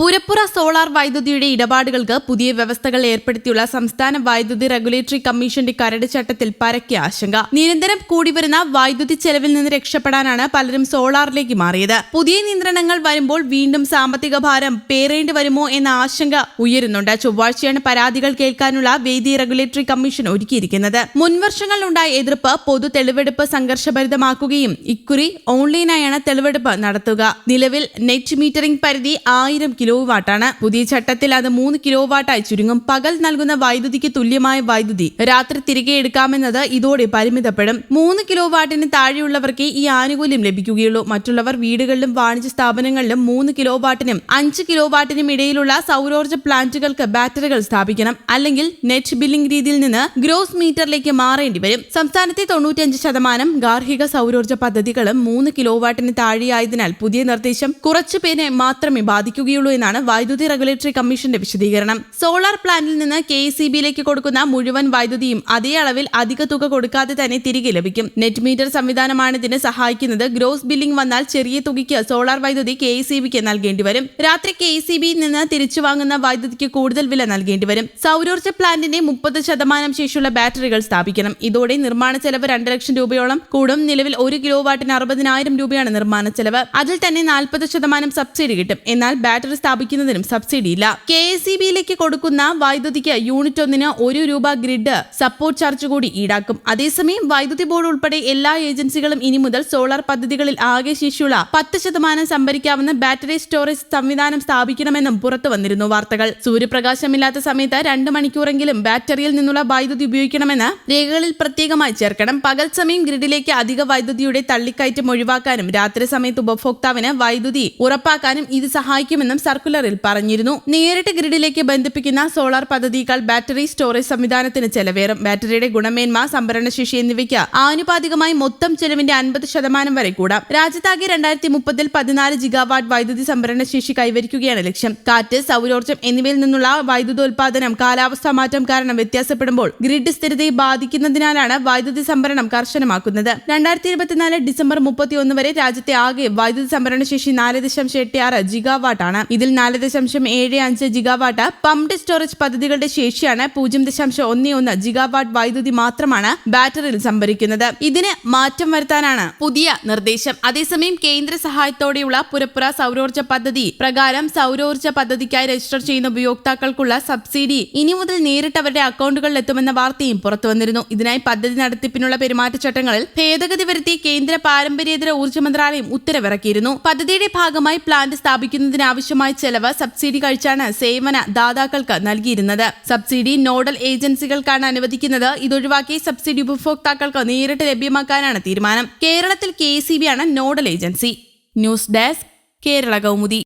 പുരപ്പുറ solar വൈദ്യുതിയുടെ ഇടപാടുകൾക്ക് പുതിയ വ്യവസ്ഥകൾ ഏർപ്പെടുത്തിയുള്ള സംസ്ഥാന വൈദ്യുതി റെഗുലേറ്ററി കമ്മീഷന്റെ കരട് ചട്ടത്തിൽ പരക്കെ ആശങ്ക. നിരന്തരം കൂടിവരുന്ന വൈദ്യുതി ചെലവിൽ നിന്ന് രക്ഷപ്പെടാനാണ് പലരും സോളാറിലേക്ക് മാറിയത്. പുതിയ നിയന്ത്രണങ്ങൾ വരുമ്പോൾ വീണ്ടും സാമ്പത്തിക ഭാരം പേറേണ്ടി വരുമോ എന്ന ആശങ്ക ഉയരുന്നുണ്ട്. ചൊവ്വാഴ്ചയാണ് പരാതികൾ കേൾക്കാനുള്ള വേദി റെഗുലേറ്ററി കമ്മീഷൻ ഒരുക്കിയിരിക്കുന്നത്. മുൻവർഷങ്ങളിലുണ്ടായ എതിർപ്പ് പൊതു തെളിവെടുപ്പ് സംഘർഷഭരിതമാക്കുകയും ഇക്കുറി ഓൺലൈനായാണ് തെളിവെടുപ്പ് നടത്തുക. നിലവിൽ നെറ്റ് മീറ്ററിംഗ് പരിധി ആയിരം കിലോ വാട്ടാണ് പുതിയ ചട്ടത്തിൽ അത് മൂന്ന് കിലോ വാട്ടായി ചുരുങ്ങും. പകൽ നൽകുന്ന വൈദ്യുതിക്ക് തുല്യമായ വൈദ്യുതി. രാത്രി തിരികെ എടുക്കാമെന്നത് ഇതോടെ പരിമിതപ്പെടും. മൂന്ന് കിലോ വാട്ടിന് താഴെയുള്ളവർക്ക് ഈ ആനുകൂല്യം ലഭിക്കുകയുള്ളൂ. മറ്റുള്ളവർ വീടുകളിലും വാണിജ്യ സ്ഥാപനങ്ങളിലും മൂന്ന് കിലോ വാട്ടിനും അഞ്ച് കിലോ വാട്ടിനും ഇടയിലുള്ള സൗരോർജ പ്ലാന്റുകൾക്ക് ബാറ്ററികൾ സ്ഥാപിക്കണം. അല്ലെങ്കിൽ നെറ്റ് ബില്ലിംഗ് രീതിയിൽ നിന്ന് ഗ്രോസ് മീറ്ററിലേക്ക് മാറേണ്ടി വരും. സംസ്ഥാനത്തെ തൊണ്ണൂറ്റിയഞ്ച് ശതമാനം ഗാർഹിക സൗരോർജ പദ്ധതികളും മൂന്ന് കിലോ വാട്ടിന് താഴെയായതിനാൽ പുതിയ നിർദ്ദേശം കുറച്ചുപേരെ മാത്രമേ ബാധിക്കുകയുള്ളൂ എന്നാണ് വൈദ്യുതി റെഗുലേറ്ററി കമ്മീഷന്റെ വിശദീകരണം. സോളാർ പ്ലാന്റിൽ നിന്ന് കെ ബിയിലേക്ക് കൊടുക്കുന്ന മുഴുവൻ വൈദ്യുതിയും അതേ അളവിൽ അധിക തുക കൊടുക്കാതെ തന്നെ തിരികെ ലഭിക്കും. നെറ്റ് മീറ്റർ സംവിധാനമാണ് ഇതിന് സഹായിക്കുന്നത്. ഗ്രോസ് ബില്ലിംഗ് വന്നാൽ ചെറിയ തുകയ്ക്ക് സോളാർ വൈദ്യുതി കെ സി ബിക്ക് നൽകേണ്ടി വരും. രാത്രി കെ സി ബിയിൽ നിന്ന് തിരിച്ചു വാങ്ങുന്ന വൈദ്യുതിക്ക് കൂടുതൽ വില നൽകേണ്ടി വരും. സൗരോർജ പ്ലാന്റിന്റെ മുപ്പത് ശതമാനം ശേഷിയുള്ള ബാറ്ററികൾ സ്ഥാപിക്കണം. ഇതോടെ നിർമ്മാണ ചെലവ് രണ്ട് ലക്ഷം രൂപയോളം കൂടും. നിലവിൽ ഒരു കിലോ വാട്ടിന് അറുപതിനായിരം രൂപയാണ് നിർമ്മാണ ചെലവ്. അതിൽ തന്നെ നാൽപ്പത് ശതമാനം സബ്സിഡി കിട്ടും. എന്നാൽ ബാറ്ററി സ്ഥാപിക്കുന്നതിനും സബ്സിഡിയില്ല കെ എസ് ബിയിലേക്ക് കൊടുക്കുന്ന വൈദ്യുതിക്ക് യൂണിറ്റ് ഒന്നിന് ഒരു രൂപ ഗ്രിഡ് സപ്പോർട്ട് ചാർജ് കൂടി ഈടാക്കും. അതേസമയം വൈദ്യുതി ബോർഡ് ഉൾപ്പെടെ എല്ലാ ഏജൻസികളും ഇനി മുതൽ സോളാർ പദ്ധതികളിൽ ആകെ ശേഷിയുള്ള പത്ത് ശതമാനം സംഭരിക്കാവുന്ന ബാറ്ററി സ്റ്റോറേജ് സംവിധാനം സ്ഥാപിക്കണമെന്നും പുറത്തു വന്നിരുന്നു വാർത്തകൾ. സൂര്യപ്രകാശമില്ലാത്ത സമയത്ത് രണ്ട് മണിക്കൂറെങ്കിലും ബാറ്ററിയിൽ നിന്നുള്ള വൈദ്യുതി ഉപയോഗിക്കണമെന്ന് രേഖകളിൽ പ്രത്യേകമായി ചേർക്കണം. പകൽ സമയം ഗ്രിഡിലേക്ക് അധിക വൈദ്യുതിയുടെ തള്ളിക്കയറ്റം ഒഴിവാക്കാനും രാത്രി സമയത്ത് ഉപഭോക്താവിന് വൈദ്യുതി ഉറപ്പാക്കാനും ഇത് സഹായിക്കുമെന്നും സർക്കുലറിൽ പറഞ്ഞിരുന്നു. നേരിട്ട് ഗ്രിഡിലേക്ക് ബന്ധിപ്പിക്കുന്ന സോളാർ പദ്ധതിയേക്കാൾ ബാറ്ററി സ്റ്റോറേജ് സംവിധാനത്തിന് ചെലവേറും. ബാറ്ററിയുടെ ഗുണമേന്മ സംഭരണശേഷി എന്നിവയ്ക്ക് ആനുപാതികമായി മൊത്തം ചെലവിന്റെ അൻപത് ശതമാനം വരെ കൂടാം. രാജ്യത്താകെ രണ്ടായിരത്തി മുപ്പതിൽ പതിനാല് ജിഗാവാട്ട് വൈദ്യുതി സംഭരണശേഷി കൈവരിക്കുകയാണ് ലക്ഷ്യം. കാറ്റ് സൗരോർജം എന്നിവയിൽ നിന്നുള്ള വൈദ്യുതോൽപാദനം കാലാവസ്ഥാ മാറ്റം കാരണം വ്യത്യാസപ്പെടുമ്പോൾ ഗ്രിഡ് സ്ഥിരതയെ ബാധിക്കുന്നതിനാലാണ് വൈദ്യുതി സംഭരണം കർശനമാക്കുന്നത്. രണ്ടായിരത്തി ഇരുപത്തിനാല് ഡിസംബർ മുപ്പത്തിയൊന്ന് വരെ രാജ്യത്തെ ആകെ വൈദ്യുതി സംഭരണശേഷി നാല് ദശാംശം എട്ട് ആറ് ജിഗാവാട്ടാണ് ഇതിൽ നാല് ദശാംശം ഏഴ് അഞ്ച് ജിഗാവാട്ട് പമ്പ്ഡ് സ്റ്റോറേജ് പദ്ധതികളുടെ ശേഷിയാണ് പൂജ്യം ദശാംശം ഒന്ന് ഒന്ന് ജിഗാവാട്ട് വൈദ്യുതി മാത്രമാണ് ബാറ്ററിയിൽ സംഭരിക്കുന്നത്. ഇതിന് മാറ്റം വരുത്താനാണ് പുതിയ നിർദ്ദേശം. അതേസമയം കേന്ദ്ര സഹായത്തോടെയുള്ള പുരപ്പുറ സൗരോർജ പദ്ധതി പ്രകാരം സൗരോർജ പദ്ധതിക്കായി രജിസ്റ്റർ ചെയ്യുന്ന ഉപയോക്താക്കൾക്കുള്ള സബ്സിഡി ഇനി മുതൽ നേരിട്ട് അവരുടെ അക്കൗണ്ടുകളിൽ എത്തുമെന്ന വാർത്തയും പുറത്തുവന്നിരുന്നു ഇതിനായി പദ്ധതി നടത്തിപ്പിനുള്ള പെരുമാറ്റച്ചട്ടങ്ങളിൽ ഭേദഗതി വരുത്തി കേന്ദ്ര പാരമ്പര്യേതര ഊർജ മന്ത്രാലയം ഉത്തരവിറക്കിയിരുന്നു. പദ്ധതിയുടെ ഭാഗമായി പ്ലാന്റ് സ്ഥാപിക്കുന്നതിനാവശ്യമായ ചെലവ് സബ്സിഡി കഴിച്ചാണ് സേവന ദാതാക്കൾക്ക് നൽകിയിരുന്നത്. സബ്സിഡി നോഡൽ ഏജൻസികൾക്കാണ് അനുവദിക്കുന്നത്. ഇതൊഴിവാക്കി സബ്സിഡി ഉപഭോക്താക്കൾക്ക് നേരിട്ട് ലഭ്യമാക്കാനാണ് തീരുമാനം. കേരളത്തിൽ കെ ആണ് nodal agency. News desk Kerala Kaumudi.